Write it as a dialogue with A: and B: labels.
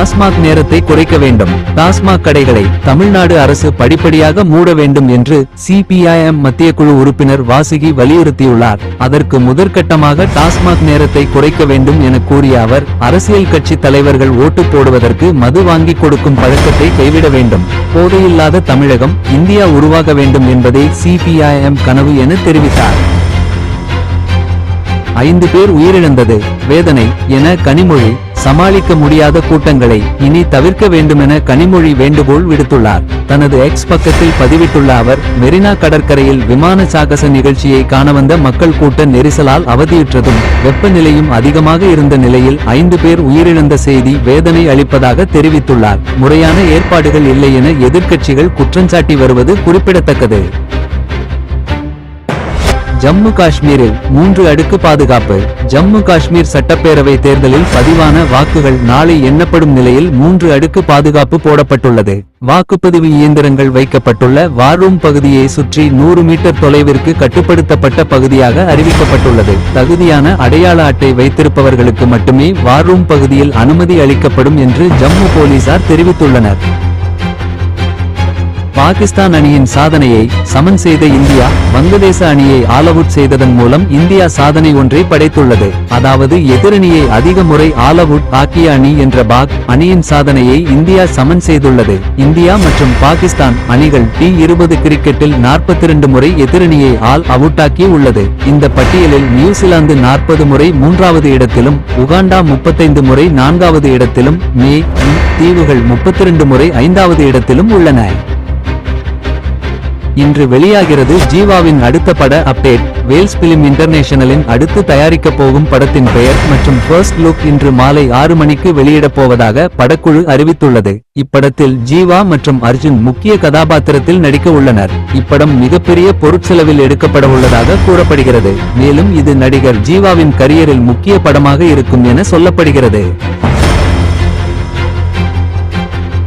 A: டாஸ்மாக் நேரத்தை குறைக்க வேண்டும். டாஸ்மாக் கடைகளை தமிழ்நாடு அரசு படிப்படியாக மூட வேண்டும் என்று சிபிஐஎம் மத்திய குழு உறுப்பினர் வாசுகி வலியுறுத்தியுள்ளார். அதற்கு முதற்கட்டமாக டாஸ்மாக் நேரத்தை குறைக்க வேண்டும் என கூறிய அவர் அரசியல் கட்சி தலைவர்கள் ஓட்டு போடுவதற்கு மது வாங்கி கொடுக்கும் பழக்கத்தை கைவிட வேண்டும். போதையில்லாத தமிழகம் இந்தியா உருவாக வேண்டும் என்பதே சிபிஐஎம் கனவு என தெரிவித்தார். ஐந்து பேர் உயிரிழந்தது. வேதனை என கனிமொழி சமாளிக்க முடியாத கூட்டங்களை இனி தவிர்க்க வேண்டுமென கனிமொழி வேண்டுகோள் விடுத்துள்ளார். தனது எக்ஸ் பக்கத்தில் பதிவிட்டுள்ள அவர் மெரினா கடற்கரையில் விமான சாகச நிகழ்ச்சியை காண வந்த மக்கள் கூட்ட நெரிசலால் அவதியுற்றதும் வெப்பநிலையும் அதிகமாக இருந்த நிலையில் ஐந்து பேர் உயிரிழந்த செய்தி வேதனை அளிப்பதாக தெரிவித்துள்ளார். முறையான ஏற்பாடுகள் இல்லை என எதிர்க்கட்சிகள் குற்றஞ்சாட்டி வருவது குறிப்பிடத்தக்கது. ஜம்மு காஷ்மீரில் மூன்று அடுக்கு பாதுகாப்பு ஜம்மு காஷ்மீர் சட்டப்பேரவை தேர்தலில் பதிவான வாக்குகள் நாளை எண்ணப்படும் நிலையில் மூன்று அடுக்கு பாதுகாப்பு போடப்பட்டுள்ளது. வாக்குப்பதிவு இயந்திரங்கள் வைக்கப்பட்டுள்ள வார்ரூம் பகுதியை சுற்றி நூறு மீட்டர் தொலைவிற்கு கட்டுப்படுத்தப்பட்ட பகுதியாக அறிவிக்கப்பட்டுள்ளது. தகுதியான அடையாள அட்டை வைத்திருப்பவர்களுக்கு மட்டுமே வார்ரூம் பகுதியில் அனுமதி அளிக்கப்படும் என்று ஜம்மு போலீசார் தெரிவித்துள்ளனர். பாகிஸ்தான் அணியின் சாதனையை சமன் செய்த இந்தியா வங்கதேச அணியை ஆல் அவுட் செய்ததன் மூலம் இந்தியா சாதனை ஒன்றை படைத்துள்ளது. அதாவது எதிரணியை அதிக முறை ஆல் அவுட் ஆக்கிய அணி என்ற பாக் அணியின் சாதனையை இந்தியா சமன் செய்துள்ளது. இந்தியா மற்றும் பாகிஸ்தான் அணிகள் டி இருபது கிரிக்கெட்டில் 42 முறை எதிரணியை ஆல் அவுட் ஆக்கி உள்ளது. இந்த பட்டியலில் நியூசிலாந்து நாற்பது முறை மூன்றாவது இடத்திலும் உகாண்டா முப்பத்தைந்து முறை நான்காவது இடத்திலும் மே தீவுகள் தீவுகள் 32 முறை ஐந்தாவது இடத்திலும் உள்ளன. இன்று வெளியாகிறது ஜீவாவின் அடுத்த பட அப்டேட் வேல்ஸ் பிலிம் இன்டர்நேஷனலின் அடுத்து தயாரிக்கப் போகும் படத்தின் பெயர் மற்றும் ஃபர்ஸ்ட் லுக் இன்று மாலை ஆறு மணிக்கு வெளியிடப் போவதாக படக்குழு அறிவித்துள்ளது. இப்படத்தில் ஜீவா மற்றும் அர்ஜுன் முக்கிய கதாபாத்திரத்தில் நடிக்க உள்ளனர். இப்படம் மிகப்பெரிய பொருட்செலவில் எடுக்கப்பட உள்ளதாக கூறப்படுகிறது. மேலும் இது நடிகர் ஜீவாவின் கரியரில் முக்கிய படமாக இருக்கும் என சொல்லப்படுகிறது.